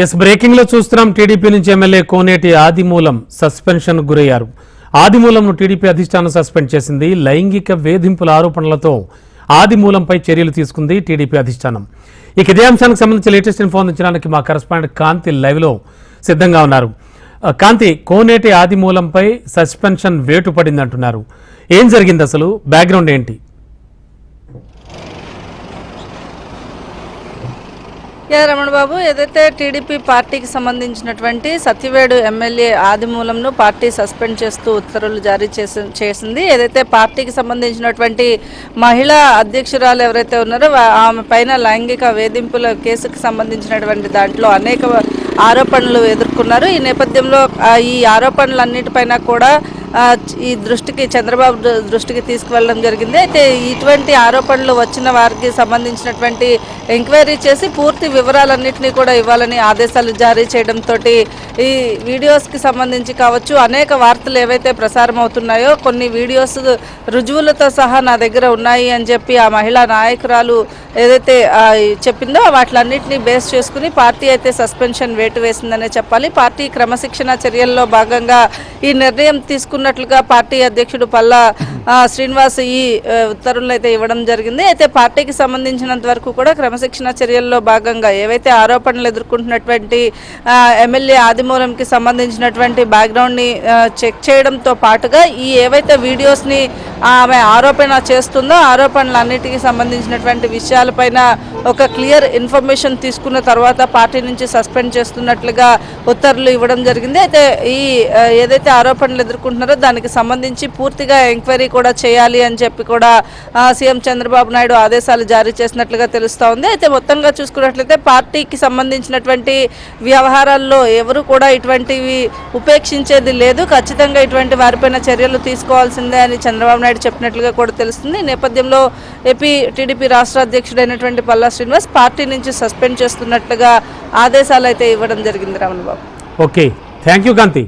Yes బ్రేకింగ్లో చూస్తున్నాం. TDP నుంచి MLA కోనేటి ఆదిమూలం suspension గురయ్యారు. ఆదిమూలంను టీడీపీ అధిష్టానం సస్పెండ్ చేసింది. లైంగిక వేధింపుల ఆరోపణలతో ఆదిమూలంపై చర్యలు తీసుకుంది టీడీపీ అధిష్టానం. ఇక ఇదే అంశానికి సంబంధించి లేటెస్ట్ ఇన్ఫో అందించడానికి మా కరస్పాండెంట్ కాంతి లైవ్లో సిద్ధంగా ఉన్నారు. కాంతి కోనేటి ఆదిమూలంపై సస్పెన్షన్ వేటు పడింది అంటున్నారు ఏం జరిగింది అసలు బ్యాక్గ్రౌండ్ ఏంటి? యా రమణ బాబు ఏదైతే టీడీపీ పార్టీకి సంబంధించినటువంటి సత్యవేడు ఎమ్మెల్యే ఆదిమూలంను పార్టీ సస్పెండ్ చేస్తూ ఉత్తర్వులు జారీ చేసి చేసింది ఏదైతే పార్టీకి సంబంధించినటువంటి మహిళా అధ్యక్షురాలు ఎవరైతే ఉన్నారో ఆమె పైన లైంగిక వేధింపుల కేసుకు సంబంధించినటువంటి దాంట్లో అనేక ఆరోపణలు ఎదుర్కొన్నారు. ఈ నేపథ్యంలో ఈ ఆరోపణలన్నిటిపైన కూడా ఈ దృష్టికి చంద్రబాబు దృష్టికి తీసుకువెళ్ళడం జరిగింది. అయితే ఇటువంటి ఆరోపణలు వచ్చిన వారికి సంబంధించినటువంటి ఎంక్వైరీ చేసి పూర్తి వివరాలన్నింటినీ కూడా ఇవ్వాలని ఆదేశాలు జారీ చేయడంతో ఈ వీడియోస్కి సంబంధించి కావచ్చు అనేక వార్తలు ఏవైతే ప్రసారం అవుతున్నాయో కొన్ని వీడియోస్ రుజువులతో సహా నా దగ్గర ఉన్నాయి అని చెప్పి ఆ మహిళా నాయకురాలు ఏదైతే చెప్పిందో వాటిలన్నింటినీ బేస్ చేసుకుని పార్టీ అయితే సస్పెన్షన్ వేటు వేసిందనే చెప్పాలి. పార్టీ క్రమశిక్షణ చర్యల్లో భాగంగా ఈ నిర్ణయం తీసుకున్నట్లుగా పార్టీ అధ్యక్షుడు పల్లా శ్రీనివాస్ ఈ ఉత్తర్వులు అయితే ఇవ్వడం జరిగింది. అయితే పార్టీకి సంబంధించినంత వరకు కూడా క్రమశిక్షణ చర్యల్లో భాగంగా ఏవైతే ఆరోపణలు ఎదుర్కొంటున్నటువంటి ఎమ్మెల్యే ఆదిమూలంకి సంబంధించినటువంటి బ్యాక్గ్రౌండ్ని చెక్ చేయడంతో పాటుగా ఈ ఏవైతే వీడియోస్ని ఆమె ఆరోపణ చేస్తుందో ఆరోపణలన్నిటికీ సంబంధించినటువంటి విషయాలపైన ఒక క్లియర్ ఇన్ఫర్మేషన్ తీసుకున్న తర్వాత పార్టీ నుంచి సస్పెండ్ చేస్తున్నట్లుగా ఉత్తర్వులు ఇవ్వడం జరిగింది. అయితే ఈ ఏదైతే ఆరోపణలు ఎదుర్కొంటున్నారో దానికి సంబంధించి పూర్తిగా ఎంక్వైరీ కూడా చేయాలి అని చెప్పి కూడా సీఎం చంద్రబాబు నాయుడు ఆదేశాలు జారీ చేసినట్లుగా తెలుస్తూ ఉంది. అయితే మొత్తంగా చూసుకున్నట్లయితే పార్టీకి సంబంధించినటువంటి వ్యవహారాల్లో ఎవరు కూడా ఇటువంటివి ఉపేక్షించేది లేదు. ఖచ్చితంగా ఇటువంటి వారిపైన చర్యలు తీసుకోవాల్సిందే అని చంద్రబాబు నాయుడు చెప్పినట్లుగా కూడా తెలుస్తుంది. ఈ నేపథ్యంలో ఏపీ టీడీపీ రాష్ట్ర అధ్యక్షుడైనటువంటి పల్లా శ్రీనివాస్ పార్టీ నుంచి సస్పెండ్ చేస్తున్నట్లుగా ఆదేశాలు అయితే ఇవ్వడం జరిగింది Ramana Babu okay. Thank you Kanti.